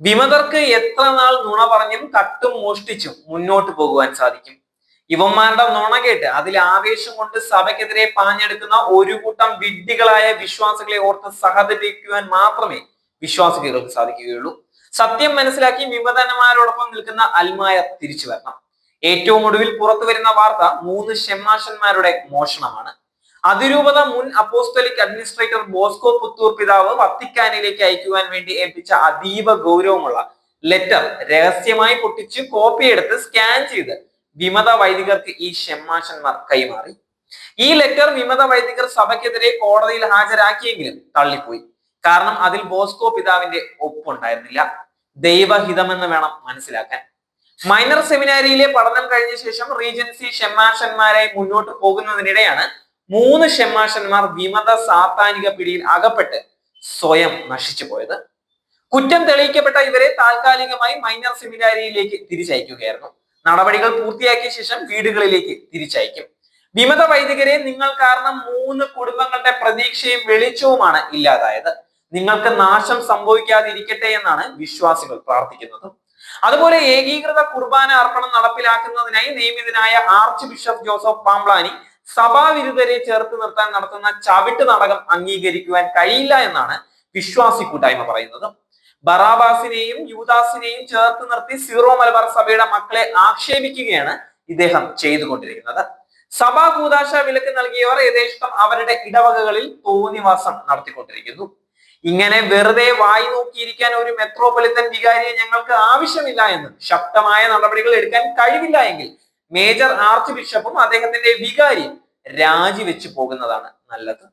വിമതർക്ക് എത്ര നാൾ നുണ പറഞ്ഞും കട്ടും മോഷ്ടിച്ചും മുന്നോട്ട് പോകുവാൻ സാധിക്കും? ഇവന്മാരുടെ നുണ കേട്ട് അതിൽ ആവേശം കൊണ്ട് സഭയ്ക്കെതിരെ പാഞ്ഞെടുക്കുന്ന ഒരു കൂട്ടം വിഡ്ഢികളായ വിശ്വാസികളെ ഓർത്ത് സഹതപിക്കുവാൻ മാത്രമേ വിശ്വാസികൾക്ക് സാധിക്കുകയുള്ളൂ. സത്യം മനസ്സിലാക്കി വിമതന്മാരോടൊപ്പം നിൽക്കുന്ന അൽമായ തിരിച്ചു വരണം. ഏറ്റവും ഒടുവിൽ പുറത്തു വരുന്ന വാർത്ത മൂന്ന് ഷെമ്മാഷന്മാരുടെ മോഷണമാണ്. അതിരൂപത മുൻ അപ്പോസ്റ്റലിക് അഡ്മിനിസ്ട്രേറ്റർ ബോസ്കോ പുത്തൂർ പിതാവ് വത്തിക്കാനിലേക്ക് അയക്കുവാൻ വേണ്ടി ഏൽപ്പിച്ച അതീവ ഗൗരവമുള്ള ലെറ്റർ രഹസ്യമായി പൊട്ടിച്ച് കോപ്പി എടുത്ത് സ്കാൻ ചെയ്ത് വിമത വൈദികർക്ക് ഈ ഷെമ്മാശന്മാർ കൈമാറി. ഈ ലെറ്റർ വിമത വൈദികർ സഭയ്ക്കെതിരെ കോടതിയിൽ ഹാജരാക്കിയെങ്കിലും തള്ളിപ്പോയി. കാരണം അതിൽ ബോസ്കോ പിതാവിന്റെ ഒപ്പുണ്ടായിരുന്നില്ല. ദൈവഹിതമെന്ന് വേണം മനസ്സിലാക്കാൻ. മൈനർ സെമിനാരിയിലെ പഠനം കഴിഞ്ഞ ശേഷം റീജൻസി ഷെമ്മാശന്മാരായി മുന്നോട്ട് പോകുന്നതിനിടെയാണ് മൂന്ന് ഷെമാഷന്മാർ വിമത സാത്താനിക പിടിയിൽ അകപ്പെട്ട് സ്വയം നശിച്ചു പോയത്. കുറ്റം തെളിയിക്കപ്പെട്ട ഇവരെ താൽക്കാലികമായി മൈനർ സെമിനാരിയിലേക്ക് തിരിച്ചയക്കുകയായിരുന്നു. നടപടികൾ പൂർത്തിയാക്കിയ ശേഷം വീടുകളിലേക്ക് തിരിച്ചയക്കും. വിമത വൈദികരെ നിങ്ങൾ കാരണം മൂന്ന് കുടുംബങ്ങളുടെ പ്രതീക്ഷയും വെളിച്ചവുമാണ് ഇല്ലാതായത്. നിങ്ങൾക്ക് നാശം സംഭവിക്കാതിരിക്കട്ടെ എന്നാണ് വിശ്വാസികൾ പ്രാർത്ഥിക്കുന്നത്. അതുപോലെ ഏകീകൃത കുർബാന അർപ്പണം നടപ്പിലാക്കുന്നതിനായി നിയമിതനായ ആർച്ച് ബിഷപ്പ് ജോസഫ് പാംബ്ലാനി സഭാവിരുദ്ധരെ ചേർത്ത് നിർത്താൻ നടത്തുന്ന ചവിട്ട് നാടകം അംഗീകരിക്കുവാൻ കഴിയില്ല എന്നാണ് വിശ്വാസി കൂട്ടായ്മ പറയുന്നത്. ബറാബാസിനെയും യൂദാസിനെയും ചേർത്ത് നിർത്തി സീറോ മലബാർ സഭയുടെ മക്കളെ ആക്ഷേപിക്കുകയാണ് ഇദ്ദേഹം ചെയ്തുകൊണ്ടിരിക്കുന്നത്. സഭാ കൂതാശ വിലക്ക് നൽകിയവർ യഥേഷ്ടം അവരുടെ ഇടവകകളിൽ തോന്നിവാസം നടത്തിക്കൊണ്ടിരിക്കുന്നു. ഇങ്ങനെ വെറുതെ വായി നോക്കിയിരിക്കാൻ ഒരു മെത്രോപൊളിത്തൻ വികാരിയെ ഞങ്ങൾക്ക് ആവശ്യമില്ല എന്നും ശക്തമായ നടപടികൾ എടുക്കാൻ കഴിവില്ല എങ്കിൽ മേജർ ആർച്ച് ബിഷപ്പും അദ്ദേഹത്തിന്റെ വികാരിയും രാജിവെച്ച് പോകുന്നതാണ് നല്ലത്.